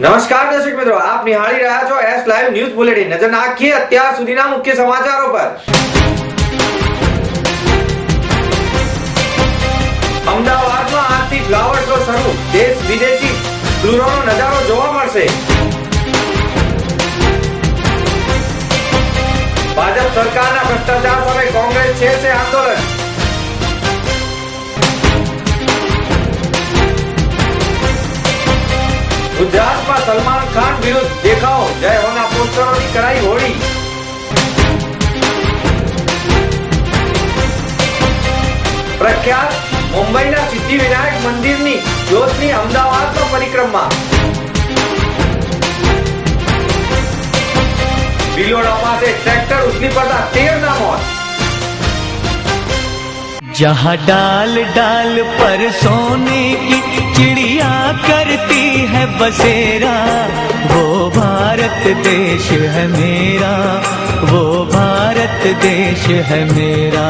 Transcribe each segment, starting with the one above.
નમસ્કાર દર્શક મિત્રો, આપ નિહાળી રહ્યા છો એસ લાઈવ ન્યૂઝ બુલેટિન નજર નાખીએ અત્યાર સુધીના મુખ્ય સમાચારો પર. અમદાવાદમાં આજથી ફ્લાવર શો શરૂ. દેશ વિદેશી ફ્લુરોનો નજારો જોવા મળશે. ભાજપ સરકારના ભ્રષ્ટાચાર સામે કોંગ્રેસ છે આંદોલન. ગુજરાતમાં સલમાન ખાન વિરુદ્ધ દેખાવો જય હોના પોસ્ટરોની કરાઈ હોળી પ્રખ્યાત મુંબઈના સિદ્ધિવિનાયક મંદિરની જ્યોતની અમદાવાદમાં પરિક્રમા બિલોડા પાસે ટ્રેક્ટર ઉથલી પડતા તેર ના મોત जहाँ डाल डाल पर सोने की चिड़िया करती है बसेरा वो भारत देश है मेरा वो भारत देश है मेरा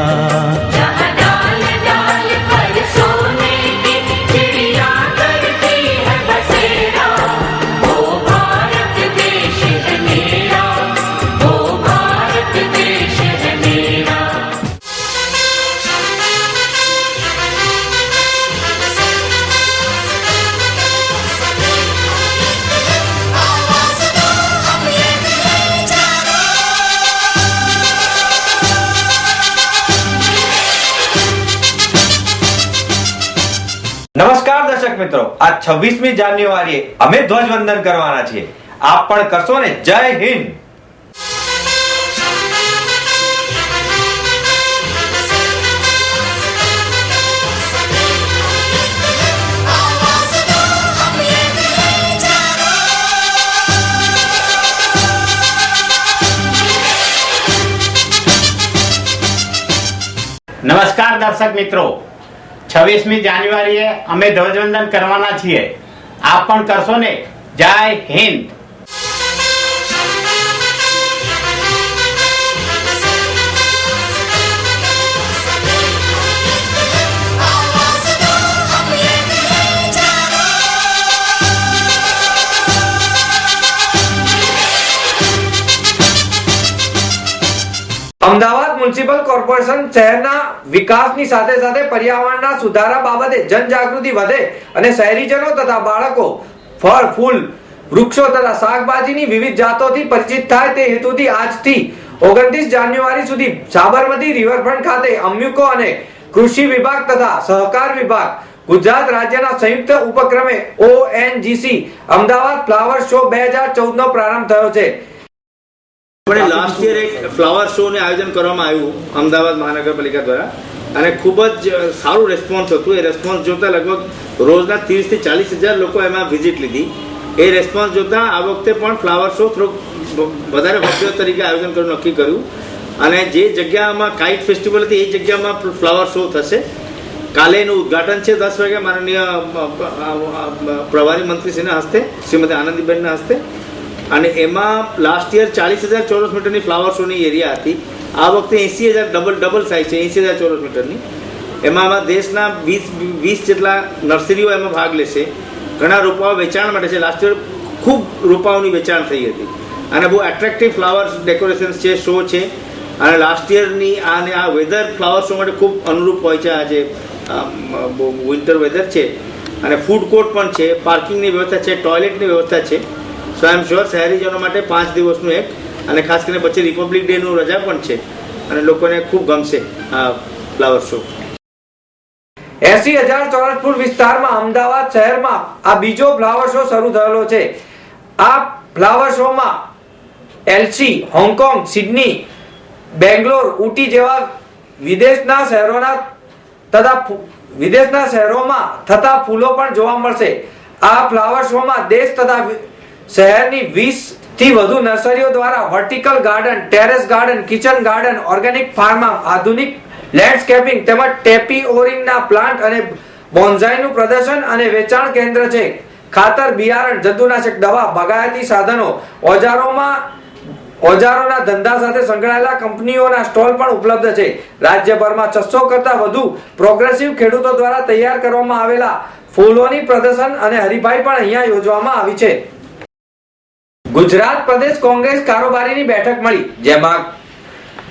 નમસ્કાર દર્શક મિત્રો. આ 26મી જાન્યુઆરીએ અમે ધ્વજવંદન કરવાના છીએ. આપ પણ કરશો ને? જય હિન્દ! નમસ્કાર દર્શક મિત્રો. છવ્વીસમી જાન્યુઆરીએ અમે ધ્વજવંદન કરવાના છીએ. આપ પણ કરશો ને? જય હિન્દ. અમદાવાદ મ્યુનિસિપલ કોર્પોરેશન શહેરના વિકાસની સાથે સાથે પર્યાવરણના સુધારા બાબતે જનજાગૃતિ વધે અને શહેરીજનો તથા બાળકો ફળ, ફૂલ, વૃક્ષો તથા શાકભાજીની વિવિધ જાતોથી પરિચિત થાય તે હેતુથી આજથી ઓગણત્રીસ જાન્યુઆરી સુધી સાબરમતી રિવરફ્રન્ટ ખાતે અમ્યુકો અને કૃષિ વિભાગ તથા સહકાર વિભાગ ગુજરાત રાજ્યના સંયુક્ત ઉપક્રમે ઓએનજીસી અમદાવાદ ફ્લાવર શો બે હજાર ચૌદ નો પ્રારંભ થયો છે. આપણે લાસ્ટ યર એક ફ્લાવર શો ને આયોજન કરવામાં આવ્યું, અમદાવાદ મહાનગરપાલિકા દ્વારા. અને ખૂબ જ સારું રેસ્પોન્સ હતું. એ રેસ્પોન્સ જોતા લગભગ રોજના ત્રીસથી ચાલીસ હજાર લોકો એમાં વિઝિટ લીધી. એ રેસ્પોન્સ જોતા આ વખતે પણ ફ્લાવર શો થોડુંક વધારે ભવ્ય તરીકે આયોજન કરવાનું નક્કી કર્યું. અને જે જગ્યામાં કાઇટ ફેસ્ટિવલ હતી, એ જગ્યામાં ફ્લાવર શો થશે. કાલે એનું ઉદઘાટન છે દસ વાગે માનનીય પ્રભારી મંત્રીશ્રીના હસ્તે, શ્રીમતી આનંદીબેનના હસ્તે. અને એમાં લાસ્ટ યર ચાલીસ હજાર ચોરસ મીટરની ફ્લાવર શોની એરિયા હતી. આ વખતે એંસી હજાર ડબલ ડબલ સાઇઝ છે એંસી હજાર ચોરસ મીટરની. એમાં આમાં દેશના વીસ વીસ જેટલા નર્સરીઓ એમાં ભાગ લેશે. ઘણા રોપાઓ વેચાણ માટે છે. લાસ્ટ યર ખૂબ રોપાઓની વેચાણ થઈ હતી. અને બહુ એટ્રેક્ટિવ ફ્લાવર્સ ડેકોરેશન્સ છે શો છે. અને લાસ્ટ યરની અને આ વેધર ફ્લાવર શો માટે ખૂબ અનુરૂપ હોય છે. આ જે વિન્ટર વેધર છે. અને ફૂડ કોર્ટ પણ છે. પાર્કિંગની વ્યવસ્થા છે ટોયલેટની વ્યવસ્થા છે. સો આઈ એમ શ્યોર શહેરીજનો માટે પાંચ દિવસનું એક, અને ખાસ કરીને પછી રિપબ્લિક ડેનું રજા પણ છે. અને લોકોને ખૂબ ગમશે આ ફ્લાવર શો એસી હજાર ચોરસ ફૂટ વિસ્તારમાં અમદાવાદ શહેરમાં આ બીજો ફ્લાવર શો શરૂ થયેલો છે. આ ફ્લાવર શોમાં LC, Hong Kong, Sydney, Bangalore Ooty જેવા વિદેશના શહેરોના તથા વિદેશના શહેરોમાં થતા ફૂલો પણ જોવા મળશે. આ ફ્લાવર શોમાં દેશ તથા શહેરની વીસથી વધુ નર્સરીઓ દ્વારા vertical garden, terrace garden, kitchen garden, organic farm, આધુનિક લેન્ડસ્કેપિંગ તેમજ ટેપી ઓરિંગના પ્લાન્ટ અને બોન્ઝાઈનું પ્રદર્શન અને વેચાણ કેન્દ્ર છે. ખાતર, બિયારણ, જંતુનાશક, દવા, બગાયતી સાધનો, ઓજારોમાં, ઓજારોના ધંધા સાથે સંકળાયેલા કંપનીઓના સ્ટોલ પણ ઉપલબ્ધ છે. રાજ્યભરમાં છસો કરતા વધુ પ્રોગ્રેસિવ ખેડૂતો દ્વારા તૈયાર કરવામાં આવેલા ફૂલોની પ્રદર્શન અને હરીફાઈ પણ અહીંયા યોજવામાં આવી છે. ગુજરાત પ્રદેશ કોંગ્રેસ કારોબારીની બેઠક મળી, જેમાં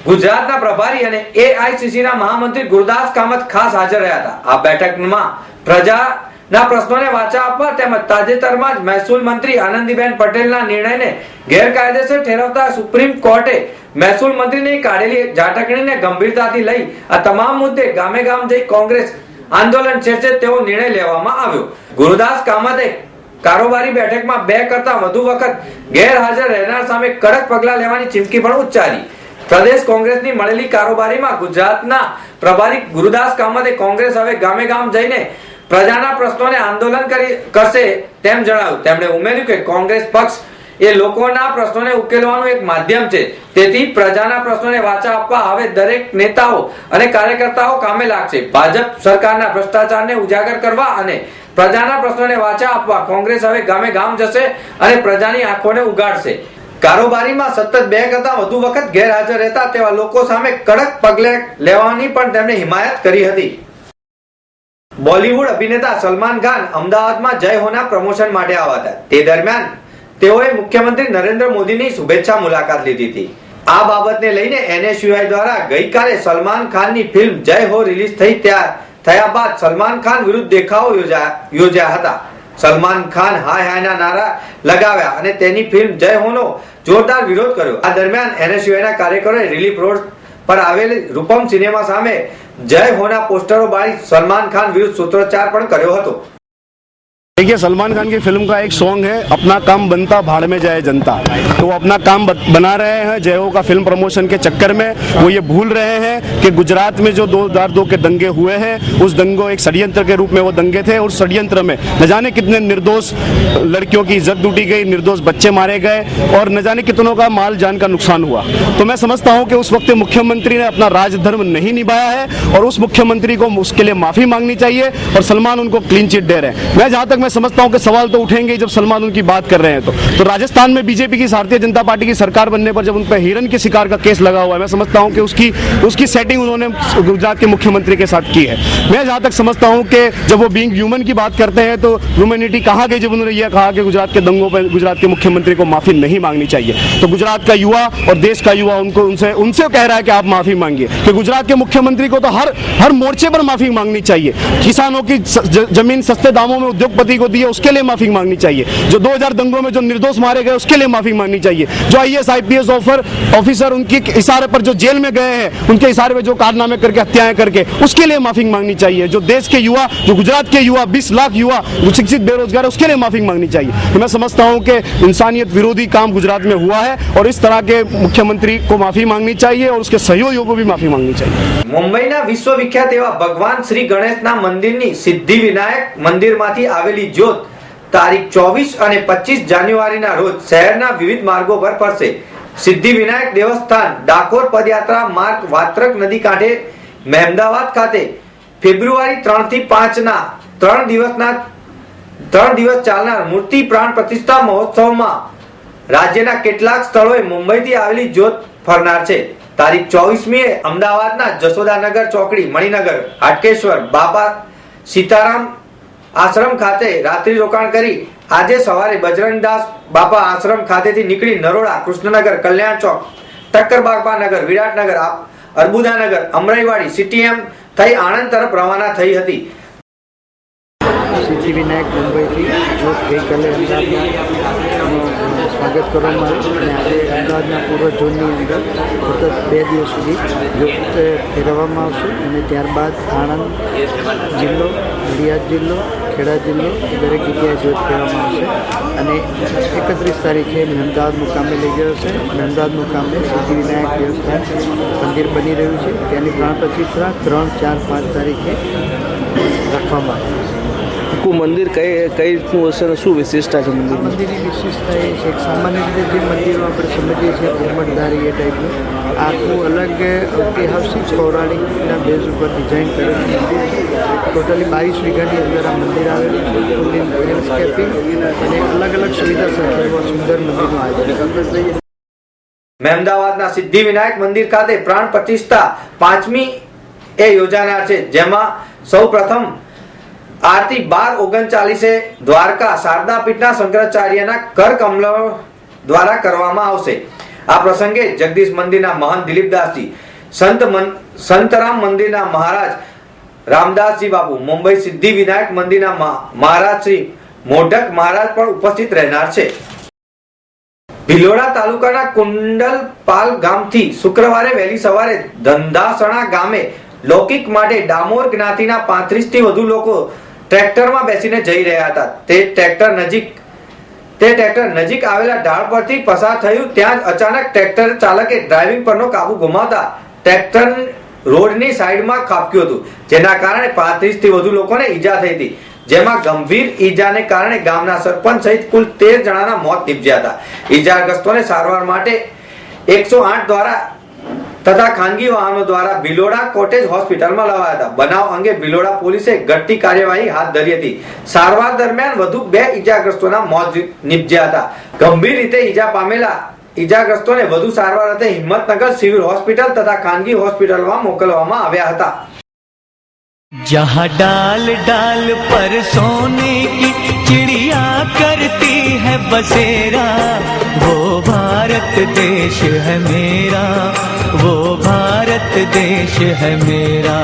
ગુજરાતના પ્રભારી અને એઆઈસીસીના મહામંત્રી ગુરદાસ કામત ખાસ હાજર રહ્યા હતા. આ બેઠકમાં પ્રજાના પ્રશ્નોને વાચા આપવા તેમજ તાજેતરમાં જ મહેસૂલ મંત્રી આનંદીબેન પટેલના નિર્ણયને ગેરકાયદેસર ઠેરવતા સુપ્રીમ કોર્ટે મહેસૂલ મંત્રીની કાઢેલી ઝાટકણીને ગંભીરતાથી લઈ આ તમામ મુદ્દે ગામે ગામ જઈ કોંગ્રેસ આંદોલન છેડશે તેવો નિર્ણય લેવામાં આવ્યો. ગુરુદાસ કામતે કારોબારી બેઠકમાં બે કરતા વધુ વખત ગેરહાજર રહેનાર સામે કડક પગલા લેવાની ચીમકી પણ ઉચ્ચારી. પ્રદેશ કોંગ્રેસની મળેલી કારોબારીમાં ગુજરાતના પ્રભારી ગુરુદાસ કામતે કોંગ્રેસ હવે ગામે ગામ જઈને પ્રજાના પ્રશ્નોને આંદોલન કરી કરશે તેમ જણાવ્યું. તેમણે ઉમેર્યું કે કોંગ્રેસ પક્ષ એ લોકોના પ્રશ્નોને ઉકેલવાનું એક માધ્યમ છે. તેથી પ્રજાના પ્રશ્નોને વાચા આપવા હવે દરેક નેતાઓ અને કાર્યકર્તાઓ કામે લાગશે. ભાજપ સરકારના ભ્રષ્ટાચારને ઉજાગર કરવા અને પ્રજાના પ્રશ્નોને વાચા આપવા કોંગ્રેસ હવે ગામે ગામ જશે અને પ્રજાની આંખોને ઉગાડશે. કારોબારીમાં સતત બે કરતા વધુ વખત ગેરહાજર રહેતા તેવા લોકો સામે કડક પગલે લેવાની પણ તેમણે હિમાયત કરી હતી. બોલિવૂડ અભિનેતા સલમાન ખાન અમદાવાદમાં જય હોના પ્રમોશન માટે આવ્યા હતા. તે દરમિયાન તેઓએ મુખ્યમંત્રી નરેન્દ્ર મોદીની શુભેચ્છા મુલાકાત લીધી હતી. આ બાબતને લઈને એનએસયુઆઈ દ્વારા ગઈકાલે સલમાન ખાનની ફિલ્મ જય હો રિલીઝ થઈ ત્યાં થયા બાદ સલમાન ખાન વિરુદ્ધ દેખાવો યોજાયા હતા. સલમાન ખાન હાય હાયના નારા લગાવ્યા અને તેની ફિલ્મ જય હોનો જોરદાર વિરોધ કર્યો. આ દરમિયાન એનએસયુઆઈના કાર્યકરોએ રિલીફ રોડ પર આવેલી રૂપમ સિનેમા સામે જય હોના પોસ્ટરો બાળી સલમાન ખાન વિરુદ્ધ સૂત્રોચ્ચાર પણ કર્યો હતો. देखिए, सलमान खान की फ़िल्म का एक सॉन्ग है, अपना काम बनता भाड़ में जाए जनता। तो वो अपना काम बना रहे हैं जय हो का फ़िल्म प्रमोशन के चक्कर में। वो ये भूल रहे हैं कि गुजरात में जो दो हज़ार दो के दंगे हुए हैं, उस दंगों एक षड्यंत्र के रूप में वो दंगे थे और षड्यंत्र में। न जाने कितने निर्दोष लड़कियों की इज़्ज़त लूटी गई, निर्दोष बच्चे मारे गए, और न जाने कितनों का माल जान का नुकसान हुआ। तो मैं समझता हूँ कि उस वक्त मुख्यमंत्री ने अपना राजधर्म नहीं निभाया है, और उस मुख्यमंत्री को उसके लिए माफ़ी मांगनी चाहिए, और सलमान उनको क्लीन चिट दे रहे हैं। मैं जहाँ तक मैं समझता हूँ कि सवाल तो उठेंगे जब सलमान उनकी बात कर रहे हैं तो। तो राजस्थान में बीजेपी की भारतीय जनता पार्टी की सरकार बनने पर जब उन पर हिरन के शिकार का केस लगा हुआ है, मैं समझता हूँ कि उसकी उसकी सेटिंग उन्होंने गुजरात के मुख्यमंत्री के साथ की है। मैं जहाँ तक समझता हूँ कि जब वो बीइंग ह्यूमन की बात करते हैं तो ह्यूमैनिटी कहाँ गई जब उन्होंने यह कहा कि गुजरात के दंगों पर, गुजरात के मुख्यमंत्री को माफ़ी नहीं मांगनी चाहिए? तो गुजरात का युवा और देश का युवा उनको, उनसे उनसे कह रहा है कि आप माफ़ी मांगिए। कि गुजरात के मुख्यमंत्री को तो हर हर मोर्चे पर माफ़ी मांगनी चाहिए। किसानों की ज़मीन सस्ते दामों में उद्योगपति को दी है उसके लिए माफी मांगनी चाहिए जो 2000 दंगों में जो निर्दोष मारे गए उसके लिए माफी मांगनी चाहिए जो आईएएस आईपीएस ऑफर ऑफिसर उनके इशारे पर जो जेल में गए हैं उनके इशारे पर जो कारनामे करके हत्याएं करके उसके लिए माफी मांगनी चाहिए जो देश के युवा जो गुजरात के युवा 20 लाख युवा जो शिक्षित बेरोजगार है उसके लिए माफी मांगनी चाहिए तो मैं समझता हूं कि इंसानियत विरोधी काम गुजरात में हुआ है और इस तरह के मुख्यमंत्री को माफी मांगनी चाहिए और उसके सहयोगियों को भी माफी मांगनी चाहिए મુંબઈના વિશ્વવિખ્યાત એવા ભગવાન શ્રી ગણેશના મંદિરની સિદ્ધિ વિનાયક મંદિરમાંથી આવેલી જ્યોત. તારીખ ચોવીસ અને પચીસ જાન્યુઆરીના રોજ શહેરના વિવિધ માર્ગો પર ફરશે. સિદ્ધિ વિનાયક દેવસ્થાન, ડાકોર પદયાત્રા માર્ગ, વાત્રક નદી કાંઠે, મહેમદાવાદ ખાતે. ફેબ્રુઆરી ત્રણથી પાંચ ના ત્રણ દિવસના, ત્રણ દિવસ ચાલનાર મૂર્તિ પ્રાણ પ્રતિષ્ઠા મહોત્સવમાં રાજ્યના કેટલાક સ્થળોએ મુંબઈથી આવેલી જ્યોત ફરનાર છે. તારીખ ચોવીસમી અમદાવાદના જશોદાનગર ચોકડી, મણિનગર, હાટકેશ્વર બાબા સીતારામ આશ્રમ ખાતે રાત્રિ રોકાણ કરી આજે સવારે બજરંગદાસ બાપા આશ્રમ ખાતેથી નીકળી નરોડા કૃષ્ણનગર કલ્યાણ ચોક, ટક્કર બાપા નગર, વિરાટનગર અર્બુદાનગર અમરાઈવાડી સીટીએમ થઈ આણંદ તરફ રવાના થઈ હતી. સિદ્ધિવિનાયક મુંબઈથી જો ગઈકાલે અમદાવાદમાં સ્વાગત કરવામાં આવ્યું અને આજે અમદાવાદના પૂર્વ ઝોનની અંદર સતત બે દિવસ સુધી જ્યોત ફેરવવામાં આવશે અને ત્યારબાદ આણંદ જિલ્લો, નડિયાદ જિલ્લો, ખેડા જિલ્લો એ દરેક જગ્યાએ જ્યોત ફેરવવામાં આવશે. અને એકત્રીસ તારીખે અમદાવાદ મુકામે લઈ ગયો છે અમદાવાદ મુકામે સિદ્ધિવિનાયક દેવસ્થાન મંદિર બની રહ્યું છે. ત્યાંની પ્રાણ પ્રતિષ્ઠા ત્રણ ચાર પાંચ તારીખે રાખવામાં આવે. આખું મંદિર કઈ કઈ રીતનું હશે અને શું વિશેષતા છે મંદિર મંદિરની વિશેષતા એ છે સામાન્ય રીતે જે મંદિરો આપણે સમજીએ છીએ ઘુમ્મટધારી એ ટાઈપનું આખું અલગ ઐતિહાસિક પૌરાણિકના બેઝ ઉપર ડિઝાઇન કરેલું મંદિર ટોટલી બાવીસ વીઘાની અંદર આ મંદિર આવેલું છે. લેન્ડસ્કેપિંગ અને અલગ અલગ સુવિધા સાથે એવા સુંદર મંદિરનું આયોજન મહેમદાવાદના સિદ્ધિ વિનાયક મંદિર ખાતે પ્રાણ પ્રતિષ્ઠા પાંચમી એ યોજાનાર છે જેમાં સૌ પ્રથમ આરતી બાર ઓગણચાલીસે દ્વારકા શારદાપીઠના શંકરાચાર્યના કર કમલ દ્વારા કરવામાં આવશે. આ પ્રસંગે જગદીશ મંદિરના મહંત દિલીપદાસજી, સંત સંતરામ મંદિરના મહારાજ રામદાસજી બાપુ, મુંબઈ સિદ્ધિ વિનાયક મંદિરના મહારાજ શ્રી મોઢક મહારાજ પણ ઉપસ્થિત રહેનાર છે. ભિલોડા તાલુકાના કુંડલપાલ ગામથી શુક્રવારે વહેલી સવારે ધંધાસણા ગામે લૌકિક માટે ડામોર જ્ઞાતિના પાંત્રીસથી વધુ લોકો ટ્રેક્ટરમાં બેસીને જઈ રહ્યા હતા. તે ટ્રેક્ટર નજીક, તે ટ્રેક્ટર નજીક આવેલા ઢાળ પરથી પસાર થયું, ત્યાં જ અચાનક ટ્રેક્ટર ચાલકે ડ્રાઇવિંગ પરનો કાબુ ગુમાવતા ટ્રેક્ટર રોડની સાઈડમાં ખાબક્યું હતું, જેના કારણે પાંત્રીસથી વધુ લોકોને ઈજા થઈ હતી. જેમાં ગંભીર ઈજાને કારણે ગામના સરપંચ સહિત કુલ તેર જણાના મોત નીપજ્યા હતા. ઈજાગ્રસ્તોને સારવાર માટે એકસો દ્વારા તથા ખાનગી વાહનો દ્વારા ભિલોડા કોટેજ હોસ્પિટલમાં લવાયા હતા. બનાવ અંગે ભિલોડા પોલીસે ઘટતી કાર્યવાહી હાથ ધરી હતી. સારવાર દરમિયાન વધુ બે ઇજાગ્રસ્તોના મોત નિપજ્યા હતા. ગંભીર રીતે ઇજા પામેલા ઈજાગ્રસ્તોને વધુ સારવાર અર્થે હિંમતનગર સિવિલ હોસ્પિટલ તથા ખાનગી હોસ્પિટલમાં મોકલવામાં આવ્યા હતા. જહાં ડાલ ડાલ પર સોને કી ચિડિયા કરતી હૈ બસેરા. वो भारत देश है मेरा वो भारत देश है मेरा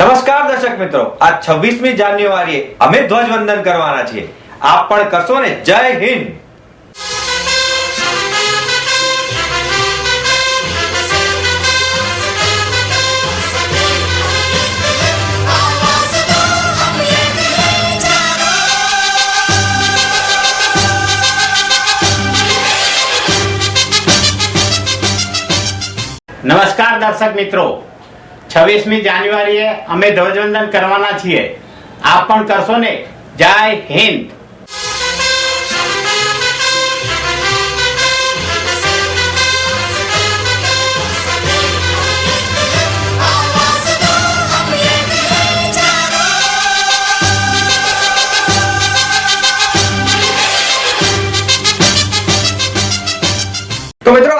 નમસ્કાર દર્શક મિત્રો. આ 26મી જાન્યુઆરીએ અમે ધ્વજવંદન કરવાના છીએ. આપ પણ કરશો ને જય હિન્દ. નમસ્કાર દર્શક મિત્રો. છવ્વીસમી જાન્યુઆરીએ અમે ધ્વજવંદન કરવાના છીએ. આપ પણ કરશો ને? જય હિન્દ. તો મિત્રો